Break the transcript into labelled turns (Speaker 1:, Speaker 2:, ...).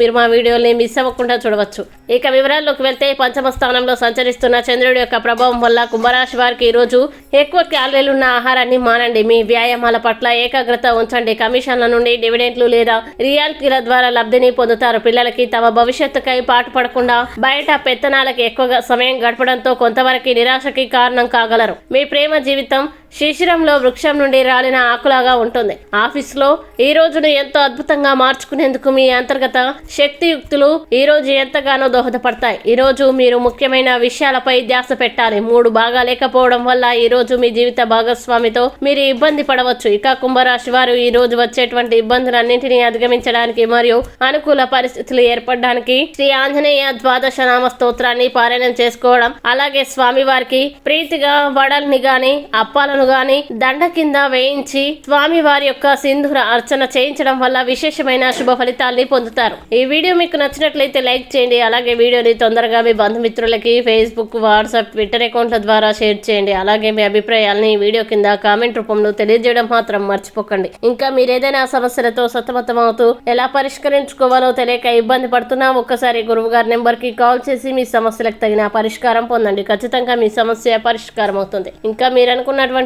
Speaker 1: మీరు మా వీడియోని మిస్ అవ్వకుండా చూడవచ్చు. ఇక వివరాల్లోకి వెళ్తే పంచమ స్థానంలో సంచరిస్తున్న చంద్రుడి యొక్క ప్రభావం వల్ల కుంభరాశి వారికి ఈరోజు రోజు ఎక్కువ క్యాలరీలు ఉన్న ఆహారాన్ని మానండి. మీ వ్యాయామాల పట్ల ఏకాగ్రత ఉంచండి. కమిషన్ల నుండి డివిడెంట్లు లేదా రియాలిటీల ద్వారా లబ్ధిని పొందుతారు. పిల్లలకి తమ భవిష్యత్తుకై పాటుపడకుండా బయట పెత్తనాలకి ఎక్కువగా సమయం గడపడంతో కొంతవరకు నిరాశకి కారణం కాగలరు. మీ ప్రేమ జీవితం శిశిరంలో వృక్షం నుండి రాలిన ఆకులాగా ఉంటుంది. ఆఫీస్లో ఈ రోజును ఎంతో అద్భుతంగా మార్చుకునేందుకు మీ అంతర్గత శక్తియుక్తులు ఈ రోజు ఎంతగానో దోహదపడతాయి. ఈ రోజు మీరు ముఖ్యమైన విషయాలపై ధ్యాస పెట్టాలి. మూడు బాగా లేకపోవడం వల్ల ఈ రోజు మీ జీవిత భాగస్వామితో మీరు ఇబ్బంది పడవచ్చు. ఇక కుంభరాశి వారు ఈ రోజు వచ్చేటువంటి ఇబ్బందులన్నింటినీ అధిగమించడానికి మరియు అనుకూల పరిస్థితులు ఏర్పడడానికి శ్రీ ఆంజనేయ ద్వాదశ నామ స్తోత్రాన్ని పారాయణం చేసుకోవడం అలాగే స్వామి వారికి ప్రీతిగా వడల్ని గాని అప్పాలను గాని దండ కింద వేయించి స్వామి వారి యొక్క సింధూర అర్చన చేయించడం వల్ల విశేషమైన శుభ ఫలితాల్ని పొందుతారు. ఈ వీడియో మీకు నచ్చినట్లయితే లైక్ చేయండి అలాగే వీడియోని తొందరగా మీ బంధుమిత్రులకి ఫేస్బుక్ వాట్సాప్ ట్విట్టర్ అకౌంట్ల ద్వారా షేర్ చేయండి. అలాగే మీ అభిప్రాయాల్ని వీడియో కింద కామెంట్ రూపంలో తెలియజేయడం మాత్రం మర్చిపోకండి. ఇంకా మీరు ఏదైనా సమస్యలతో సతమతం అవుతూ ఎలా పరిష్కరించుకోవాలో తెలియక ఇబ్బంది పడుతున్నా ఒక్కసారి గురువు గారి నెంబర్కి కాల్ చేసి మీ సమస్యలకు తగిన పరిష్కారం పొందండి. ఖచ్చితంగా మీ సమస్య పరిష్కారం అవుతుంది ఇంకా మీరు అనుకున్నటువంటి